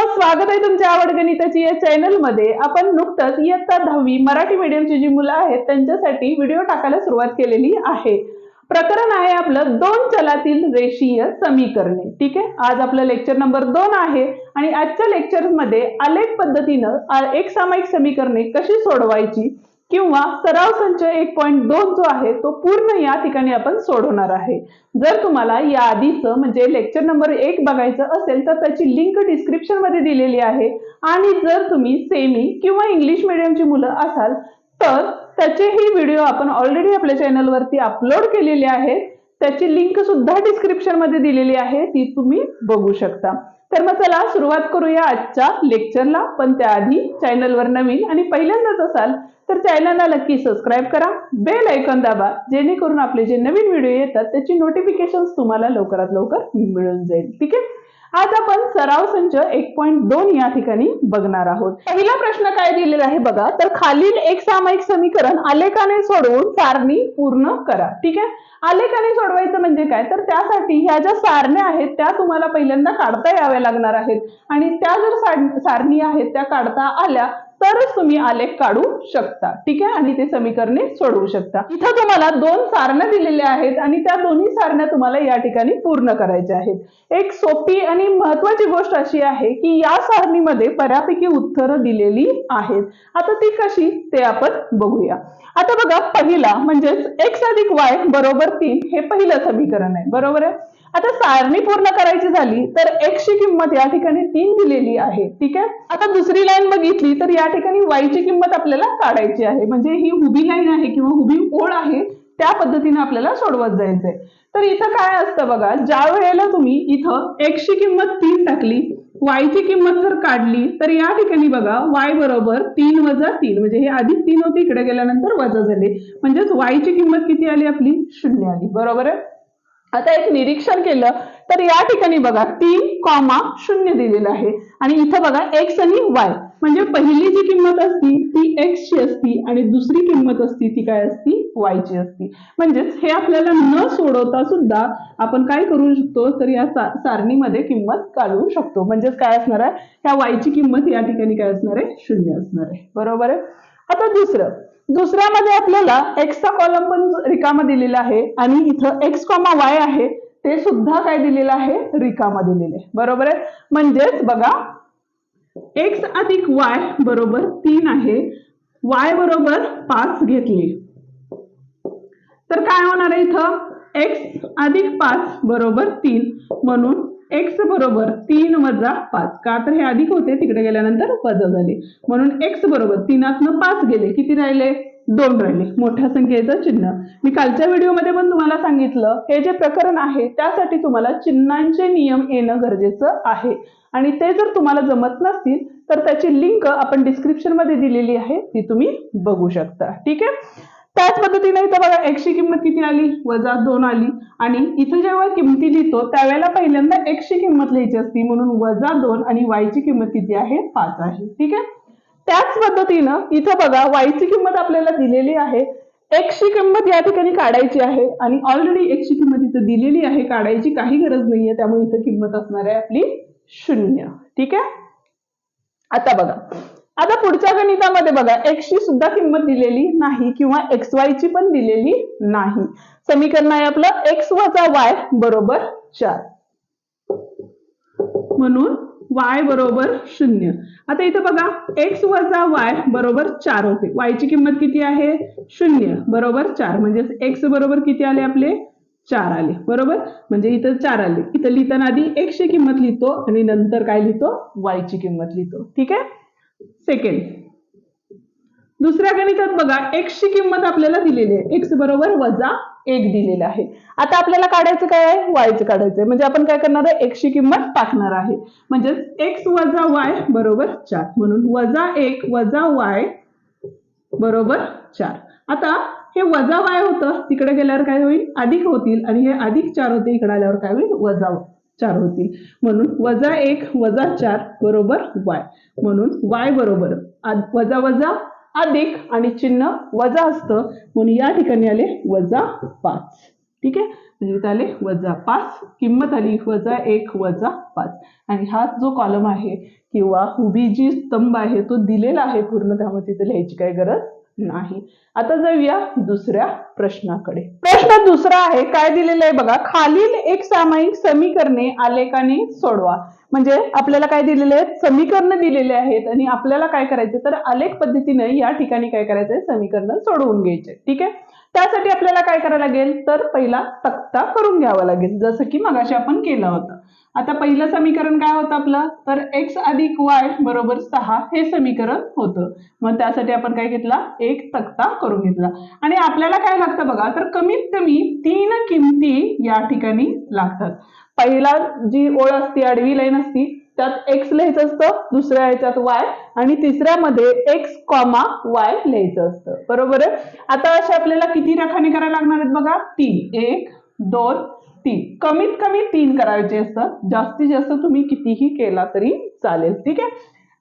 स्वागत आहे तुमच्या आवड गणिताची या चॅनलमध्ये. आपण नुकतंच इयत्ता दहावी मराठी मीडियमची जी मुलं आहेत त्यांच्यासाठी व्हिडिओ टाकायला सुरुवात केलेली आहे. प्रकरण आहे आपलं दोन चलातील रेषीय समीकरणे. ठीक आहे? आज आपलं लेक्चर नंबर दोन आहे आणि आजच्या लेक्चरमध्ये आलेख पद्धतीनं एकसामायिक एक सामायिक समीकरणे कशी सोडवायची? किंवा सराव संच एक पॉईंट दोन जो आहे तो पूर्ण या ठिकाणी आपण सोडवणार आहे. जर तुम्हाला या आधीचं म्हणजे लेक्चर नंबर एक बघायचं असेल तर त्याची लिंक डिस्क्रिप्शनमध्ये दिलेली आहे. आणि जर तुम्ही सेमी किंवा इंग्लिश मिडियमची मुलं असाल तर त्याचेही व्हिडिओ आपण ऑलरेडी आपल्या चॅनलवरती अपलोड केलेले आहेत. त्याची लिंक सुद्धा डिस्क्रिप्शनमध्ये दिलेली आहे ती तुम्ही बघू शकता. तर मग चला सुरुवात करूया आजच्या लेक्चरला पण त्याआधी चॅनलवर नवीन आणि पहिल्यांदाच असाल तर चॅनलला नक्की सबस्क्राईब करा. बेल ऐकॉन दाबा जेणेकरून आपले जे नवीन व्हिडिओ येतात त्याची नोटिफिकेशन तुम्हाला लवकरात लवकर मिळून जाईल. ठीक आहे? आज आपण सराव संच एक पॉईंट दोन या ठिकाणी बघणार आहोत. पहिला प्रश्न काय दिलेला आहे बघा. तर खालील एक सामायिक समीकरण आलेखाने सोडवून सारणी पूर्ण करा. ठीक आहे? आलेखाने सोडवायचं म्हणजे काय? तर त्यासाठी ह्या ज्या सारण्या आहेत त्या तुम्हाला पहिल्यांदा काढता याव्या लागणार आहेत. आणि त्या जर सारणी आहेत त्या काढता आल्या तरच तुम्ही आलेख काढू शकता. ठीक आहे? आणि ते समीकरणे सोडवू शकता. इथं तुम्हाला दोन सारण्या दिलेल्या आहेत आणि त्या दोन्ही सारण्या तुम्हाला या ठिकाणी पूर्ण करायच्या आहेत. एक सोपी आणि महत्वाची गोष्ट अशी आहे की या सारणीमध्ये बऱ्यापैकी उत्तरं दिलेली आहेत. आता ती कशी? ते आपण बघूया. आता बघा पहिला म्हणजेच एक्स अधिक वाय बरोबर तीन हे पहिलं समीकरण आहे. बरोबर आहे? आता सारणी पूर्ण करायची झाली तर एक्सची किंमत या ठिकाणी तीन दिलेली आहे. ठीक आहे? आता दुसरी लाईन बघितली तर या ठिकाणी वायची ची किंमत आपल्याला काढायची आहे. म्हणजे ही उभी लाईन आहे किंवा उभी ओळ आहे त्या पद्धतीने आपल्याला सोडवत जायचंय. तर इथं काय असतं बघा ज्या वेळेला तुम्ही इथं एक्सची ची किंमत तीन टाकली वायची ची किंमत जर काढली तर या ठिकाणी बघा वाय बरोबर तीन वजा तीन. म्हणजे हे आधी तीन होते इकडे गेल्यानंतर वजा झाले. म्हणजेच वायची ची किंमत किती आली आपली? शून्य आली. बरोबर आहे? आता एक निरीक्षण केलं तर या ठिकाणी बघा तीन कॉमा शून्य दिलेलं आहे. आणि इथं बघा एक्स आणि वाय म्हणजे पहिली जी किंमत असती ती एक्स ची असती आणि दुसरी किंमत असती ती काय असती? वाय ची असती. म्हणजेच हे आपल्याला न सोडवता सुद्धा आपण काय करू शकतो? तर या सारणीमध्ये किंमत काढू शकतो. म्हणजेच काय असणार आहे? ह्या वाय ची किंमत या ठिकाणी काय असणार आहे? शून्य असणार आहे. बरोबर आहे? आता दुसरं. दुसऱ्यामध्ये आपल्याला एक्सचा कॉलम पण रिकामा दिलेला आहे आणि इथं एक्स कॉमा वाय आहे ते सुद्धा काय दिलेलं आहे? रिकामा दिलेलं आहे. बरोबर आहे? म्हणजेच बघा एक्स अधिक वाय बरोबर तीन आहे. वाय बरोबर पाच घेतली. तर काय होणार आहे इथं? एक्स अधिक पाच बरोबर तीन. म्हणून एक्स बरोबर तीन वजा पाच. का तर हे अधिक होते तिकडे गेल्यानंतर वजा झाले. म्हणून एक्स बरोबर तीनातनं पाच गेले. किती राहिले? दोन राहिले मोठ्या संख्येचं चिन्ह. मी कालच्या व्हिडिओमध्ये पण तुम्हाला सांगितलं हे जे प्रकरण आहे त्यासाठी तुम्हाला चिन्हांचे नियम येणं गरजेचं आहे. आणि ते जर तुम्हाला जमत नसतील तर त्याची लिंक आपण डिस्क्रिप्शनमध्ये दिलेली आहे ती तुम्ही बघू शकता. ठीक आहे? त्याच पद्धतीने इथं बघा एकशी किंमत किती आली? वजा दोन आली. आणि इथं जेव्हा किमती लिहितो त्यावेळेला पहिल्यांदा एकशी किंमत लिहायची असती म्हणून वजा दोन आणि वायची किंमत किती आहे? पाच आहे. ठीक आहे? त्याच पद्धतीनं इथं बघा वायची किंमत आपल्याला दिलेली आहे. एक्सची किंमत या ठिकाणी काढायची आहे आणि ऑलरेडी एक्सची किंमत इथं दिलेली आहे. काढायची काही गरज नाहीये त्यामुळे इथं किंमत असणार आहे आपली शून्य. ठीक आहे? आता बघा. आता पुढच्या गणितामध्ये बघा एक्सची ची सुद्धा किंमत दिलेली नाही किंवा एक्स ची पण दिलेली नाही. समीकरण आहे आपलं एक्स वजा वाय बरोबर चार. म्हणून वाय बरोबर शून्य. आता इथं बघा एक्स वजा वाय बरोबर चार होते. वायची ची किंमत किती आहे? शून्य. बरोबर चार. म्हणजे एक्स बरोबर किती आले आपले? चार आले. बरोबर? म्हणजे इथं चार आले. इथं लिहिताना आधी एकशे किंमत लिहितो आणि नंतर काय लिहितो? वायची ची किंमत लिहितो. ठीक आहे? सेकंड दुसऱ्या गणितात बघा एक्सची किंमत आपल्याला दिलेली आहे. एक्स बरोबर वजा एक दिलेला आहे. आता आपल्याला काढायचं काय आहे? वायचं काढायचं आहे. म्हणजे आपण काय करणार आहे? X किंमत टाकणार आहे. म्हणजे एक्स वजा वाय बरोबर चार. म्हणून वजा एक वजा वाय बरोबर चार. आता हे वजा वाय होतं तिकडे गेल्यावर काय होईल? अधिक होतील. आणि हे अधिक चार होते इकडे आल्यावर काय होईल? वजा चार होतील. म्हणून वजा एक वजा चार बरोबर वाय म्हणून वाय बरोबर. वजा वजा अधिक आणि चिन्ह वजा असतं. म्हणून या ठिकाणी आले वजा पाच. ठीक आहे? म्हणजे इथं आले वजा पाच. किंमत आली वजा एक वजा पाच. आणि हा जो कॉलम आहे किंवा उभी जी स्तंभ आहे तो दिलेला आहे पूर्ण त्यामुळे तिथे लिहायची काही गरज नाही. आता जाऊया दुसऱ्या प्रश्नाकडे. प्रश्न दुसरा आहे काय दिलेलं आहे बघा. खालील एक सामायिक समीकरणे आलेखाने सोडवा. म्हणजे आपल्याला काय दिलेले आहेत? समीकरण दिलेले आहेत आणि आपल्याला काय करायचे? तर आलेख पद्धतीने या ठिकाणी काय करायचंय? समीकरण सोडवून घ्यायचे. ठीक आहे? त्यासाठी आपल्याला काय करावं लागेल? तर पहिला तक्ता करून घ्यावा लागेल. जसं की मगाशी आपण केलं होतं. आता पहिलं समीकरण काय होतं आपलं? तर एक्स अधिक वाय बरोबर सहा हे समीकरण होतं. मग त्यासाठी आपण काय घेतला? एक तक्ता करून घेतला. आणि आपल्याला काय लागतं बघा? तर कमीत कमी तीन किमती या ठिकाणी लागतात. पहिला जी ओळ असते आडवी लाईन असती त्यात एक्स लिहायचं असतं दुसऱ्या ह्याच्यात वाय आणि तिसऱ्यामध्ये एक्स कॉमा वाय लिहायचं असतं. बरोबर आहे? आता अशा आपल्याला किती रखाने करायला लागणार आहेत बघा? तीन. एक दोन तीन कमीत कमी तीन करायचे असतात. जास्तीत जास्त तुम्ही कितीही केला तरी चालेल. ठीक आहे?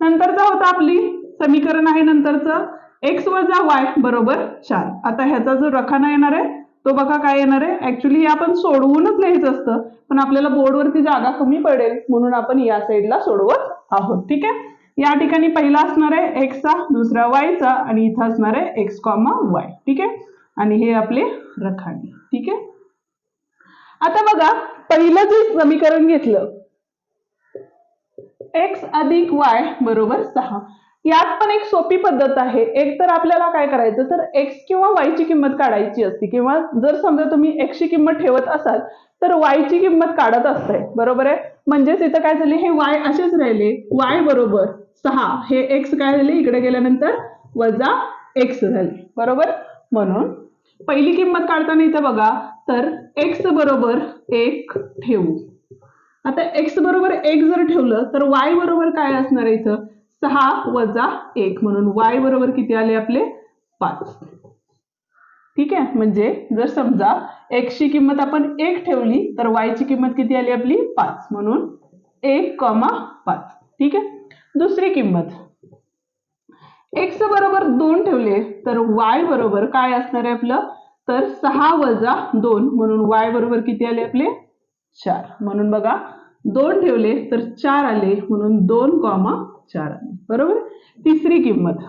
नंतरचा होता आपली समीकरण आहे नंतरचं. एक्स वजा वाय बरोबर चार. आता ह्याचा जो रखाना येणार आहे तो बघा काय येणार आहे. ऍक्च्युली हे आपण सोडवूनच लिहायचं असतं. पण आपल्याला बोर्डवरती जागा कमी पडेल म्हणून आपण या साईडला सोडवत आहोत. ठीक आहे? या ठिकाणी पहिला असणार आहे एक्सचा दुसरा वायचा आणि इथं असणार आहे एक्स कॉमा वाय ठीक आहे? आणि हे आपले रखाने. ठीक आहे? आता बघा पहिलं जे समीकरण घेतलं एक्स अधिक वाय बरोबर सहा. यात पण एक सोपी पद्धत आहे. एक तर आपल्याला काय करायचं तर एक्स किंवा वाय ची किंमत काढायची असते. किंवा जर समजा तुम्ही एक्सची किंमत ठेवत असाल तर वाय ची किंमत काढत असते. बरोबर आहे? म्हणजेच इथं काय झाले? हे वाय असेच राहिले. वाय बरोबर सहा. हे एक्स काय झाले? इकडे गेल्यानंतर वजा एक्स झाले. बरोबर? म्हणून पहिली किंमत काढताना इथं बघा तर एक्स बरोबर एक ठेवू. आता एक्स बरोबर एक जर ठेवलं तर वाय बरोबर काय असणार आहे इथं? सहा वजा एक. म्हणून वाय बरोबर किती आले आपले? पाच. ठीक आहे? म्हणजे जर समजा एक्सची किंमत आपण एक ठेवली तर वायची ची किंमत किती आली आपली? पाच. म्हणून एक कमा पाच. ठीक आहे? दुसरी किंमत. एक्स बरोबर दोन ठेवले तर वाय बरोबर काय असणार आहे आपलं? तर सहा वजा दोन म्हणून वाय बरोबर किती आले आपले? चार. म्हणून बघा दोन ठेवले तर चार आले म्हणून दोन कॉमा चार आले. बरोबर? तिसरी किंमत.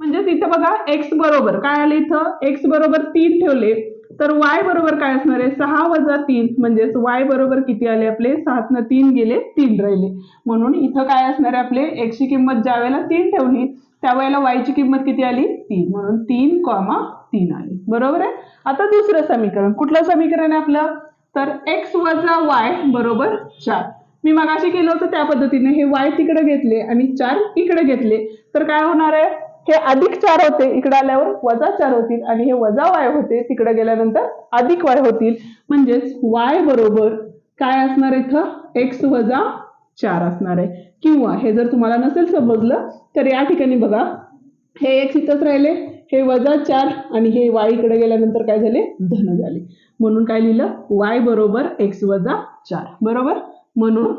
म्हणजेच इथं बघा एक्स बरोबर काय आले इथं? एक्स बरोबर तीन ठेवले तर वाय बरोबर काय असणार आहे? सहा वजा तीन. म्हणजेच वाय बरोबर किती आले आपले? सातनं तीन गेले तीन राहिले. म्हणून इथं काय असणार आहे आपले? एकची किंमत ज्या वेळेला तीन ठेवली त्यावेळेला वाय ची किंमत किती आली? तीन. म्हणून तीन कॉमा तीन आली बरोबर आहे? आता दुसरं समीकरण. कुठलं समीकरण आहे आपलं? तर एक्स वजा वाय बरोबर चार. मी मगाशी केलं होतं त्या पद्धतीने. हे वाय तिकडे घेतले आणि चार इकडे घेतले. तर काय होणार आहे? हे अधिक चार होते इकडे आल्यावर वजा चार होतील आणि हे वजा वाय होते तिकडे गेल्यानंतर अधिक वाय होतील. म्हणजेच वाय बरोबर काय असणार इथं? एक्स वजा चार असणार आहे. किंवा हे जर तुम्हाला नसेल समजलं तर या ठिकाणी बघा. हे एक्स इथंच राहिले. हे वजा चार आणि हे वाय इकडे गेल्यानंतर काय झाले? धन झाले. म्हणून काय लिहिलं? वाय बरोबर एक्स वजा चार. बरोबर? म्हणून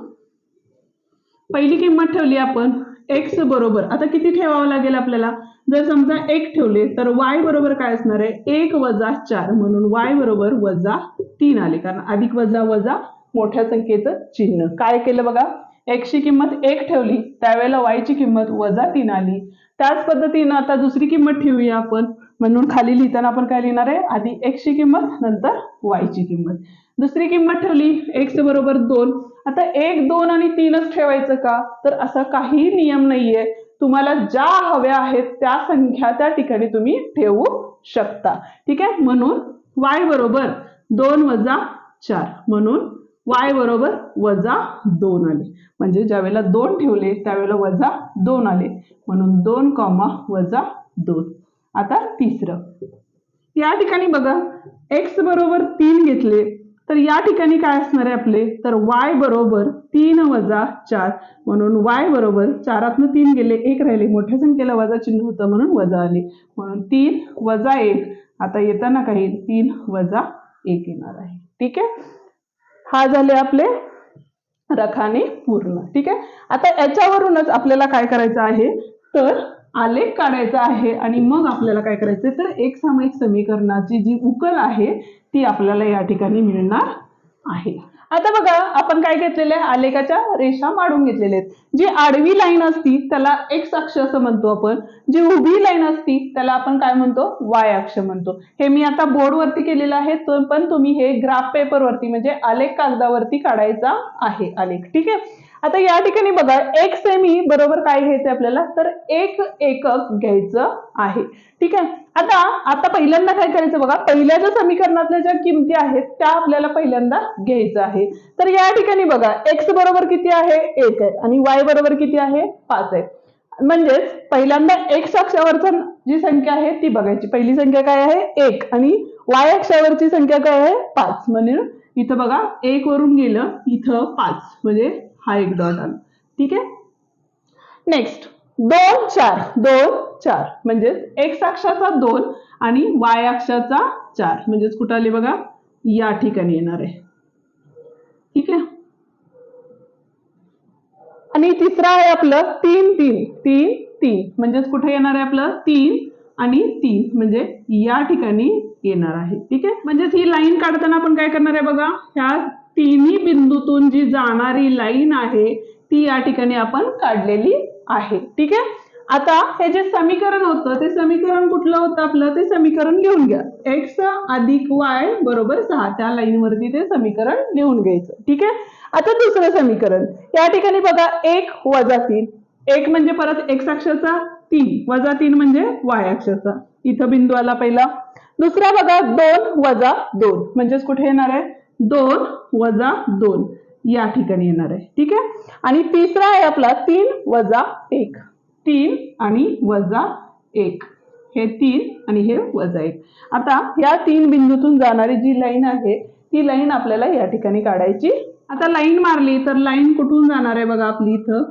पहिली किंमत ठेवली आपण एक्स बरोबर. आता किती ठेवावं लागेल आपल्याला? जर समजा एक ठेवले तर वाय बरोबर काय असणार आहे? एक वजा चार. म्हणून वाय बरोबर वजा तीन आले. कारण अधिक वजा वजा मोठ्या संख्येचं चिन्ह. काय केलं बघा? एक्सची किंमत एक ठेवली त्यावेळेला वायची ची किंमत वजा तीन आली. त्याच पद्धतीनं आता दुसरी किंमत ठेवूया आपण. म्हणून खाली लिहिताना आपण काय लिहिणार आहे? आधी एक्सची किंमत नंतर वायची ची किंमत. दुसरी किंमत ठेवली एक्स बरोबर दोन. आता एक दोन आणि तीनच ठेवायचं का? तर असा काही नियम नाहीये. तुम्हाला ज्या हव्या आहेत त्या संख्या त्या ठिकाणी तुम्ही ठेवू शकता. ठीक आहे? म्हणून वाय बरोबर दोन वजा चार. म्हणून वाय बरोबर वजा दोन आले. म्हणजे ज्यावेळेला दोन ठेवले त्यावेळेला वजा दोन आले. म्हणून दोन कॉमा वजा दोन. आता तिसरं. या ठिकाणी बघा एक्स बरोबर तीन घेतले तर या ठिकाणी काय असणार आहे आपले? तर वाय बरोबर तीन वजा चार. म्हणून वाय बरोबर चारातनं तीन गेले एक राहिले. मोठ्या संख्येला वजा चिन्ह होतं म्हणून वजा आले. म्हणून तीन वजा एक. आता येताना काही तीन वजा एक येणार आहे. ठीक आहे? हा झाले आपले रखाने पूर्ण. ठीक आहे? आता याच्यावरूनच आपल्याला काय करायचं आहे? तर आलेख काढायचा आहे आणि मग आपल्याला काय करायचं तर एक सामायिक समीकरणाची जी उकल आहे ती आपल्याला या ठिकाणी मिळणार आहे. आता बघा आपण काय घेतलेलं आहे? आलेखाच्या रेषा मारून घेतलेल्या आहेत. जी आडवी लाईन असती त्याला एक्स अक्ष असं म्हणतो आपण. जी उभी लाईन असती त्याला आपण काय म्हणतो? वाय अक्ष म्हणतो. हे मी आता बोर्डवरती केलेलं आहे तर पण तुम्ही हे ग्राफ पेपरवरती म्हणजे आलेख कागदावरती काढायचा आहे आलेख. ठीक आहे? आता या ठिकाणी बघा एक सेमी बरोबर काय घ्यायचं आपल्याला? तर एक एकक घ्यायचं आहे. ठीक आहे? आता आता पहिल्यांदा काय करायचं बघा? पहिल्या ज्या समीकरणातल्या ज्या किमती आहेत त्या आपल्याला पहिल्यांदा घ्यायचं आहे. तर या ठिकाणी बघा एक्स बरोबर किती आहे? एक आहे. आणि वाय बरोबर किती आहे? पाच आहे. म्हणजेच पहिल्यांदा एक्स अक्षावरचं जी संख्या आहे ती बघायची. पहिली संख्या काय आहे? एक. आणि वाय अक्षावरची संख्या काय आहे? पाच. म्हणजे इथं बघा एक वरून गेलं इथं पाच. म्हणजे हा एक डॉट आला. ठीक आहे? नेक्स्ट दोन चार. दोन चार. म्हणजेच एक्स अक्षाचा दोन आणि वाय अक्षाचा चार. म्हणजेच कुठं आले बघा? या ठिकाणी येणार आहे. ठीक आहे? आणि तिसरा आहे आपलं तीन तीन. तीन तीन. म्हणजेच कुठे येणार आहे आपलं? तीन आणि तीन. म्हणजे या ठिकाणी येणार आहे. ठीक आहे? म्हणजेच ही लाईन काढताना आपण काय करणार आहे बघा? ह्या तिन्ही बिंदूतून जी जाणारी लाईन आहे ती या ठिकाणी आपण काढलेली आहे. ठीक आहे? आता हे जे समीकरण होतं ते समीकरण कुठलं होतं आपलं? ते समीकरण लिहून घ्या. एक्स अधिक वाय बरोबर सहा. त्या लाईनवरती ते समीकरण लिहून घ्यायचं. ठीक आहे? आता दुसरं समीकरण. या ठिकाणी बघा एक वजा तीन. एक म्हणजे परत एक्स अक्षाचा तीन. वजा तीन म्हणजे वाय अक्षाचा. इथं बिंदू आला पहिला. दुसरा बघा दोन वजा दोन. म्हणजेच कुठे येणार आहे? दोन वजा दोन. या ठिकाणी येणार आहे. ठीक आहे? आणि तिसरा आहे आपला तीन वजा एक. तीन आणि वजा एक. हे तीन आणि हे वजा एक. आता या तीन बिंदूतून जाणारी जी लाईन आहे ती लाईन आपल्याला या ठिकाणी काढायची. आता लाईन मारली तर लाईन कुठून जाणार आहे बघा आपली इथं?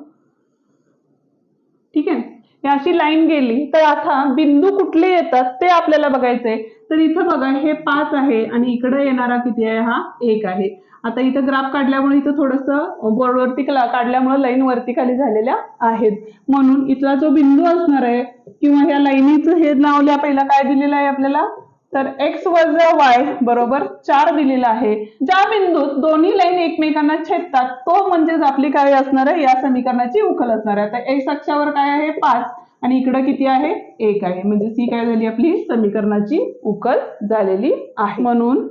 ठीक आहे? अशी लाईन गेली तर आता बिंदू कुठले येतात ते आपल्याला बघायचंय. तर इथं बघा हे पाच आहे आणि इकडे येणारा किती आहे? हा एक आहे. आता इथं ग्राफ काढल्यामुळे इथं थोडस बोर्डवरती काढल्यामुळे लाईन वरती खाली झालेल्या आहेत. म्हणून इथला जो बिंदू असणार आहे किंवा ह्या लाईनीचं हे लावल्या पहिला काय दिलेलं आहे आपल्याला? तर एक्स वजा वाय बरोबर चार दिलेला आहे. ज्या बिंदूत दोन्ही लाईन एकमेकांना छेदतात तो म्हणजेच आपली काय असणार आहे? या समीकरणाची उकल असणार आहे. आता एक्स अक्षावर काय आहे? पाच. आणि इकडं किती आहे? एक आहे. म्हणजे ही काय झाली आपली? समीकरणाची उकल झालेली आहे. म्हणून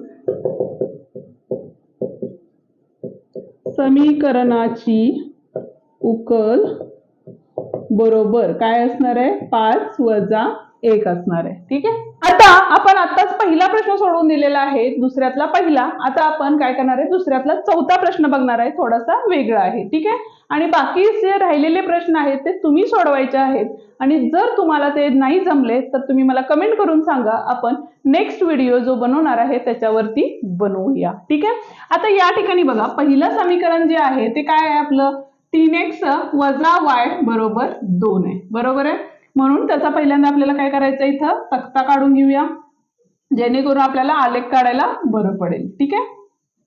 समीकरणाची उकल बरोबर काय असणार आहे? पाच वजा एक असणार आहे. ठीक आहे? आता आपण आताच पहिला प्रश्न सोडवून दिलेला आहे दुसऱ्यातला पहिला. आता आपण काय करणार आहे? दुसऱ्यातला चौथा प्रश्न बघणार आहे थोडासा वेगळा आहे. ठीक आहे? आणि बाकी जे राहिलेले प्रश्न आहेत ते तुम्ही सोडवायचे आहेत. आणि जर तुम्हाला ते नाही जमले तर तुम्ही मला कमेंट करून सांगा. आपण नेक्स्ट व्हिडिओ जो बनवणार आहे त्याच्यावरती बनवूया. ठीक आहे? आता या ठिकाणी बघा पहिलं समीकरण जे आहे ते काय आहे आपलं? तीन एक्स वजा वाय बरोबर दोन आहे. बरोबर आहे? म्हणून त्याचा पहिल्यांदा आपल्याला काय करायचं इथं? तक्ता काढून घेऊया. जेणेकरून आपल्याला आलेख काढायला बरं पडेल. ठीक आहे?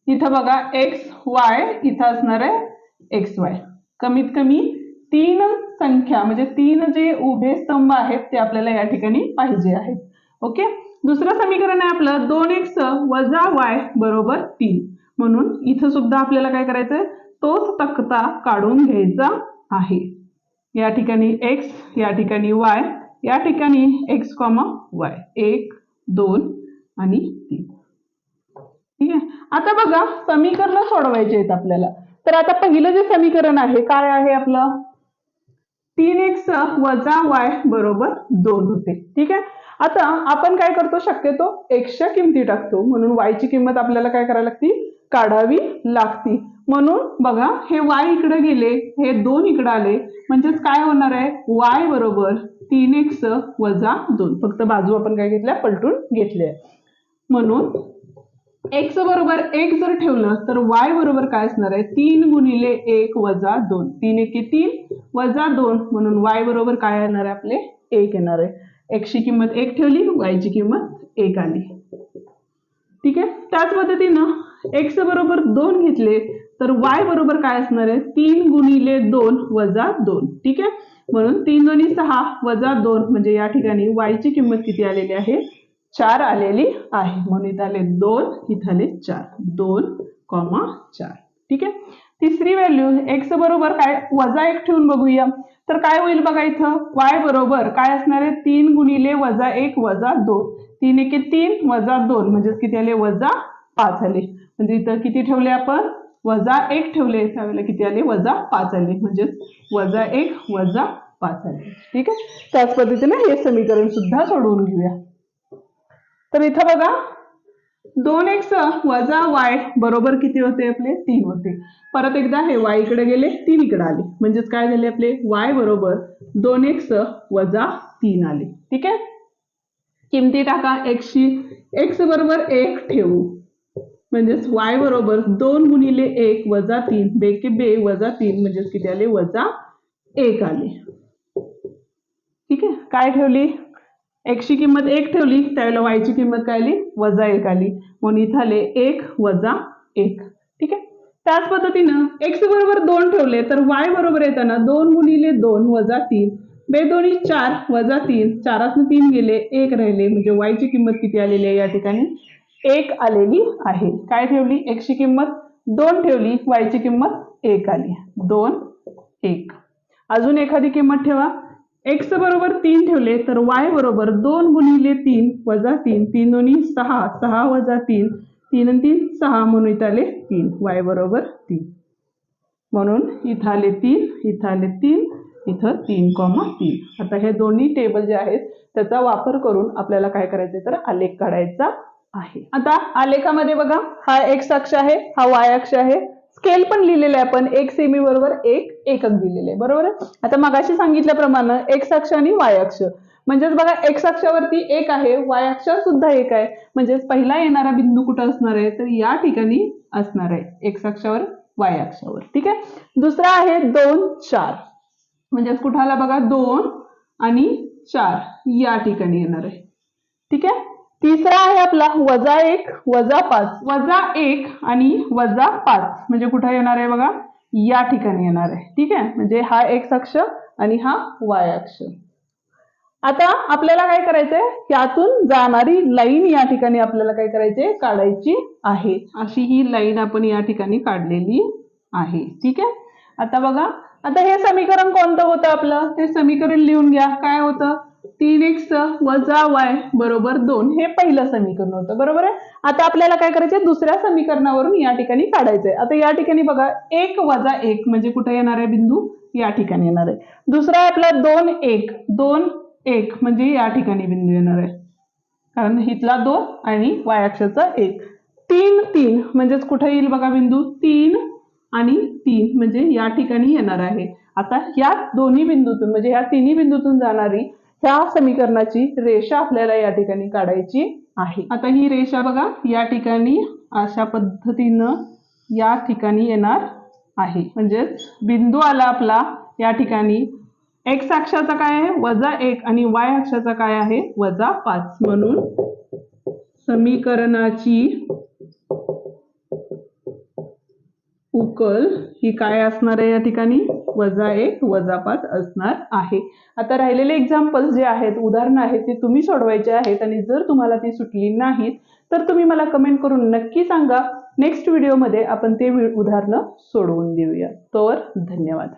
इथं बघा एक्स वाय इथं असणार आहे एक्स वाय कमीत कमी तीन संख्या म्हणजे तीन जे उभे स्तंभ आहेत ते आपल्याला या ठिकाणी पाहिजे आहेत. ओके? दुसरं समीकरण आहे आपलं दोन एक्स वजा वाय बरोबर तीन. म्हणून इथं सुद्धा आपल्याला काय करायचंय? तोच तक्ता काढून घ्यायचा आहे. या ठिकाणी एक्स या ठिकाणी वाय या ठिकाणी एक्स कॉमा वाय एक दोन आणि तीन. ठीक आहे? आता बघा समीकरण सोडवायचे आहेत आपल्याला. तर आता पहिलं जे समीकरण आहे काय आहे आपलं? तीन एक्स वजा वाय बरोबर दोन होते. ठीक आहे? आता आपण काय करतो? शक्यतो एक्सच्या किमती टाकतो. म्हणून वायची किंमत आपल्याला काय करायला लागती? काढावी लागती. म्हणून बघा हे वाय इकडे गेले हे दोन इकडे आले. म्हणजेच काय होणार आहे? वाय बरोबर तीन एक्स वजा दोन. फक्त बाजू आपण काय घेतल्या? पलटून घेतल्या. म्हणून एक्स बरोबर एक जर ठेवलं तर वाय बरोबर काय असणार आहे? तीन गुणिले एक वजा दोन. तीन एके तीन वजा दोन. म्हणून वाय बरोबर काय येणार आहे आपले? एक येणार आहे. एक्सची किंमत एक ठेवली वायची किंमत एक आली. ठीक आहे? त्याच पद्धतीनं एक्स बरोबर दोन घेतले तर वाय बरोबर काय असणार आहे? तीन गुणिले दोन वजा दोन. ठीक आहे? म्हणून तीन दोन्ही सहा वजा दोन म्हणजे या ठिकाणी वायची किंमत किती आलेली आहे? चार आलेली आहे. म्हणून इथं आले दोन इथं आले चार. दोन कॉमा चार. ठीक आहे? तिसरी व्हॅल्यू एक्स बरोबर काय? वजा एक ठेवून बघूया. तर काय होईल बघा इथं? वाय बरोबर काय असणार आहे? तीन गुणिले वजा एक वजा दोन. तीन एके तीन वजा दोन म्हणजेच किती आले? वजा पाच आले. म्हणजे इथं किती ठेवले आपण? वजा एक ठेवले. त्यावेळेला किती आले? वजा पाच आले. म्हणजेच वजा एक वजा पाच आले. ठीक आहे? त्याच पद्धतीने हे समीकरण सुद्धा सोडवून घेऊया. तर इथं बघा दोन एक्स वजा वाय बरोबर किती होते आपले? तीन होते. परत एकदा हे वाय इकडे गेले तीन इकडे आले. म्हणजेच काय झाले आपले? वाय बरोबर दोन एक्स वजा तीन आले. ठीक आहे? किमती टाका. एक्सची एक्स बरोबर एक ठेवू. म्हणजेच वाय बरोबर दोन गुणिले एक वजा तीन. बेके बे वजा तीन म्हणजेच किती आले वजा एक आले. ठीक आहे? काय ठेवली? एकशी किंमत एक ठेवली. त्यावेळेला वायची किंमत काय आली? वजा एक आली. म्हणून इथं आले एक वजा एक. ठीक आहे? त्याच पद्धतीनं एक्स बरोबर दोन ठेवले तर वाय बरोबर येताना दोन गुणिले दोन वजा तीन. बे दोन्ही चार वजा तीन. चारातनं तीन गेले एक राहिले. म्हणजे वायची किंमत किती आलेली आहे या ठिकाणी? एक आलेली आहे. काय ठेवली? एकची किंमत दोन ठेवली वायची किंमत एक आली. दोन एक. अजून एखादी किंमत ठेवा. एक्स बरोबर तीन ठेवले तर वाय बरोबर दोन गुणिले तीन वजा तीन. तीन दोन्ही सहा. सहा वजा तीन. तीन तीन सहा म्हणून इथं आले तीन. वाय बरोबर तीन. म्हणून इथं आले तीन इथं आले तीन इथं तीन कॉमा तीन. आता हे दोन्ही टेबल जे आहेत त्याचा वापर करून आपल्याला काय करायचं तर आलेख काढायचा आहे. आता आलेखामध्ये बघा हा एक्स अक्ष आहे हा वाय अक्ष आहे. स्केल पण लिहिलेलं आहे आपण. एक सेमी बरोबर एक एकक दिलेले आहे. बरोबर आता मगाशी सांगितल्याप्रमाणे एक्स अक्ष आणि वाय अक्ष. म्हणजेच बघा एक्स अक्षावरती एक आहे वाय अक्षावर सुद्धा एक आहे. म्हणजेच पहिला येणारा बिंदू कुठं असणार आहे? तर या ठिकाणी असणार आहे. एक्स अक्षावर वाय अक्षावर. ठीक आहे? दुसरा आहे दोन चार. म्हणजेच कुठाला बघा दोन आणि चार. या ठिकाणी येणार आहे. ठीक आहे? तिसरा आहे आपला वजा एक वजा पाच. वजा एक आणि वजा पाच. म्हणजे कुठं येणार आहे बघा? या ठिकाणी येणार आहे. ठीक आहे? म्हणजे हा एक्स अक्ष आणि हा वाय अक्ष. आता आपल्याला काय करायचंय? त्यातून जाणारी लाईन या ठिकाणी आपल्याला काय करायचे काढायची आहे. अशी ही लाईन आपण या ठिकाणी काढलेली आहे. ठीक आहे? आता बघा. आता हे समीकरण कोणतं होतं आपलं? हे समीकरण लिहून घ्या. काय होतं? तीन एक्स वजा वाय बरोबर दोन हे पहिलं समीकरण होतं बरोबर आहे? आता आपल्याला काय करायचंय? दुसऱ्या समीकरणावरून या ठिकाणी काढायचंय. आता या ठिकाणी बघा एक वजा एक म्हणजे कुठे येणार आहे बिंदू? या ठिकाणी येणार आहे. दुसरा आहे आपला दोन एक. दोन एक म्हणजे या ठिकाणी बिंदू येणार आहे. कारण हितला दोन आणि वाय अक्षाचा एक. तीन तीन म्हणजेच कुठे येईल बघा बिंदू? तीन आणि तीन म्हणजे या ठिकाणी येणार आहे. आता या दोन्ही बिंदूतून म्हणजे या तिन्ही बिंदूतून जाणारी ह्या समीकरणाची रेषा आपल्याला या ठिकाणी काढायची आहे. आता ही रेषा बघा या ठिकाणी अशा पद्धतीनं या ठिकाणी येणार आहे. म्हणजेच बिंदू आला आपला या ठिकाणी. एक्स अक्षाचा काय आहे? वजा एक आणि वाय अक्षाचा काय आहे? वजा पाच. म्हणून समीकरणाची उकल ही काय असणार आहे या ठिकाणी? वजा एक वजा पाच असणार आहे. आता राहिलेले एक्झाम्पल्स जे आहेत उदाहरणं आहेत ते तुम्ही सोडवायचे आहेत आणि जर तुम्हाला ती सुटली नाहीत तर तुम्ही मला कमेंट करून नक्की सांगा. नेक्स्ट व्हिडिओमध्ये आपण ते वि- उदाहरणं सोडवून देऊया. तोवर धन्यवाद.